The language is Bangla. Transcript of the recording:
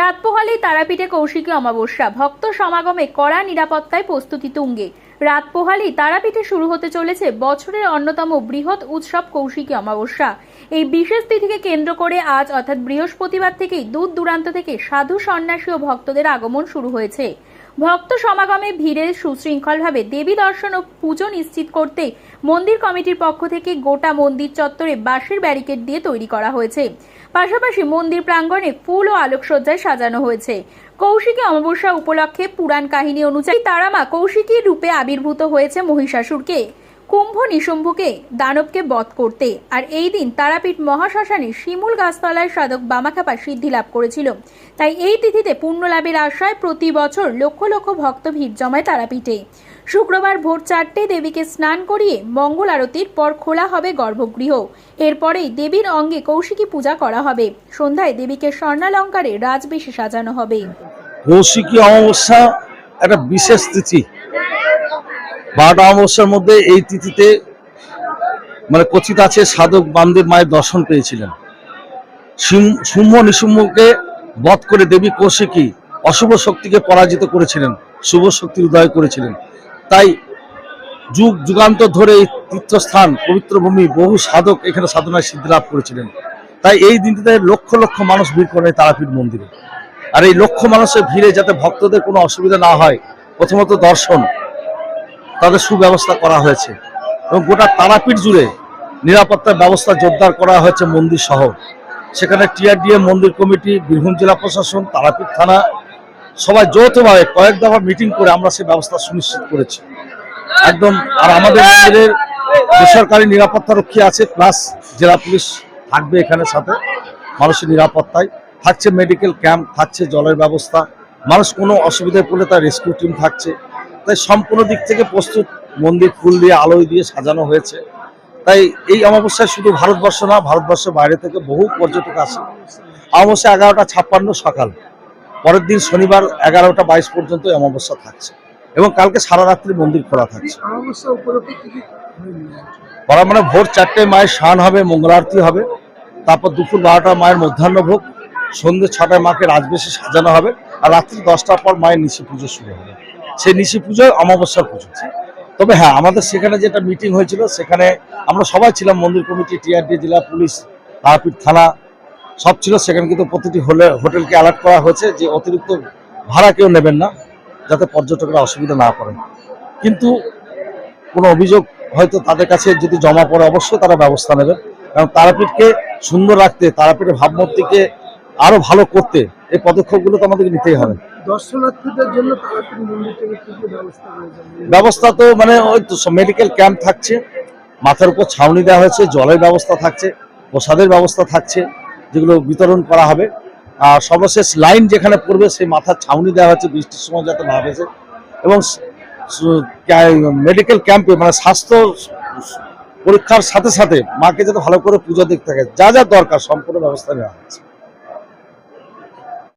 রাত পোহালেই তারাপীঠে কৌশিকী অমাবস্যা। ভক্ত সমাগমে কড়া নিরাপত্তায় প্রস্তুতি তুঙ্গে। রাত পোহালেই তারাপীঠে শুরু হতে চলেছে বছরের অন্যতম বৃহৎ উৎসব কৌশিকী অমাবস্যা। এই বিশেষ তিথিকে কেন্দ্র করে আজ অর্থাৎ বৃহস্পতিবার থেকেই দূর দূরান্ত থেকে সাধু সন্ন্যাসী ও ভক্তদের আগমন শুরু হয়েছে। ভক্ত সমাগমে ভিড়ে সুশৃঙ্খলভাবে দেবী দর্শন ও পুজো নিশ্চিত করতে মন্দির কমিটির পক্ষ থেকে গোটা মন্দির চত্বরে বাঁশের ব্যারিকেড দিয়ে তৈরি করা হয়েছে। পাশাপাশি মন্দির প্রাঙ্গণে ফুল ও আলোকসজ্জায় সাজানো হয়েছে। কৌশিকী অমাবস্যা উপলক্ষে পুরাণ কাহিনী অনুযায়ী তারামা কৌশিকী রূপে আবির্ভূত হয়েছে মহিষাসুরকে। কুম্ভ নিশুম্ভকে দানবকে বধ করতে। আর এই দিন তারাপীঠ মহাশ্মশানে শিমুল গাছতলায় সাধক বামাখ্যাপা সিদ্ধি লাভ করেছিল। তাই এই তিথিতে পুণ্য লাভের আশায় প্রতি বছর লক্ষ লক্ষ ভক্ত ভিড় জমায় তারাপীঠে। শুক্রবার ভোর চারটে দেবীকে স্নান করিয়ে মঙ্গল আরতির পর খোলা হবে গর্ভগৃহ। এরপরেই দেবীর অঙ্গে কৌশিকী পূজা করা হবে। সন্ধ্যায় দেবীকে স্বর্ণালঙ্কারে রাজবেশে সাজানো হবে। কৌশিকী অমাবস্যা একটা বিশেষ তিথি। বারোটা অমাবস্যার মধ্যে এই তিথিতে মানে কথিত আছে, সাধক বামদেব মায়ের দর্শন পেয়েছিলেন। শুম্ভ নিশুম্ভকে বধ করে দেবী কৌশিকী অশুভ শক্তিকে পরাজিত করেছিলেন, শুভ শক্তির উদয় করেছিলেন। তাই যুগ যুগান্তর ধরে এই তীর্থস্থান, পবিত্র ভূমি, বহু সাধক এখানে সাধনায় সিদ্ধি লাভ করেছিলেন। তাই এই দিনটিতে লক্ষ লক্ষ মানুষ ভিড় করে তারাপীঠ মন্দিরে। আর এই লক্ষ মানুষের ভিড়ে যাতে ভক্তদের কোনো অসুবিধা না হয়, প্রথমত দর্শন। তাদের সুব্যবস্থা করা হয়েছে। এবং গোটা তারাপীঠ জুড়ে নিরাপত্তার ব্যবস্থা জোরদার করা হয়েছে মন্দির সহ। সেখানে টিআরডিএ মন্দির কমিটি, বীরভূম জেলা প্রশাসন, তারাপীঠ থানা, সবাই যৌথভাবে কয়েক দফা মিটিং করে আমরা সেই ব্যবস্থা সুনিশ্চিত করেছি। একদম, আর আমাদের মন্দিরের বেসরকারি নিরাপত্তা রক্ষী আছে, প্লাস জেলা পুলিশ থাকবে এখানে সাথে। মানুষের নিরাপত্তায় থাকছে, মেডিকেল ক্যাম্প থাকছে, জলের ব্যবস্থা। মানুষ কোনো অসুবিধায় পড়লে তার রেস্কিউ টিম থাকছে। তাই সম্পূর্ণ দিক থেকে প্রস্তুত মন্দির ফুল দিয়ে আলোয় দিয়ে সাজানো হয়েছে। তাই এই অমাবস্যায় শুধু ভারতবর্ষ না ভারতবর্ষের বাইরে থেকে বহু পর্যটক আসে। অমাবস্যা এগারোটা ছাপ্পান্ন সকাল। পরের দিন শনিবার এগারোটা বাইশ পর্যন্ত অমাবস্যা থাকছে এবং কালকে সারা রাত্রি মন্দির খোলা থাকছে। বলা মানে ভোর চারটায় মায়ের স্নান হবে মঙ্গলারতি হবে তারপর দুপুর বারোটা মায়ের মধ্যাহ্ন ভোগ সন্ধ্যে ছটায় মাকে রাজবেশে সাজানো হবে আর রাত্রি দশটার পর মায়ের নিশি পুজো শুরু হবে। সেই নিশি পুজো অমাবস্যার পুজো। তবে হ্যাঁ আমাদের সেখানে যেটা মিটিং হয়েছিল, সেখানে আমরা সবাই ছিলাম, মন্দির কমিটি টিআরডি জেলা পুলিশ, তারাপীঠ থানা, সব ছিল। সেখানে কিন্তু প্রতিটি হলে হোটেলকে অ্যালার্ট করা হয়েছে যে অতিরিক্ত ভাড়া কেউ নেবেন না, যাতে পর্যটকরা অসুবিধা না করেন কিন্তু কোনো অভিযোগ হয়তো তাদের কাছে যদি জমা পড়ে, অবশ্যই তারা ব্যবস্থা নেবেন কারণ তারাপীঠকে সুন্দর রাখতে, তারাপীঠের ভাবমূর্তিকে আরও ভালো করতে এই পদক্ষেপগুলো তো আমাদেরকে নিতেই হবে। দর্শনার্থীদের জন্য ব্যবস্থা তো মানে ওই তো মেডিকেল ক্যাম্প থাকছে মাথার উপর ছাউনি দেওয়া হয়েছে জলের ব্যবস্থা থাকছে প্রসাদের ব্যবস্থা থাকছে যেগুলো বিতরণ করা হবে। আর সর্বশেষ লাইন যেখানে পড়বে সেই মাথার ছাউনি দেওয়া হচ্ছে বৃষ্টির সময় যাতে না ভেসে। এবং মেডিকেল ক্যাম্পে মানে স্বাস্থ্য পরীক্ষার সাথে সাথে মাকে যাতে ভালো করে পুজো দেখতে থাকে যা যা দরকার সম্পূর্ণ ব্যবস্থা নেওয়া হচ্ছে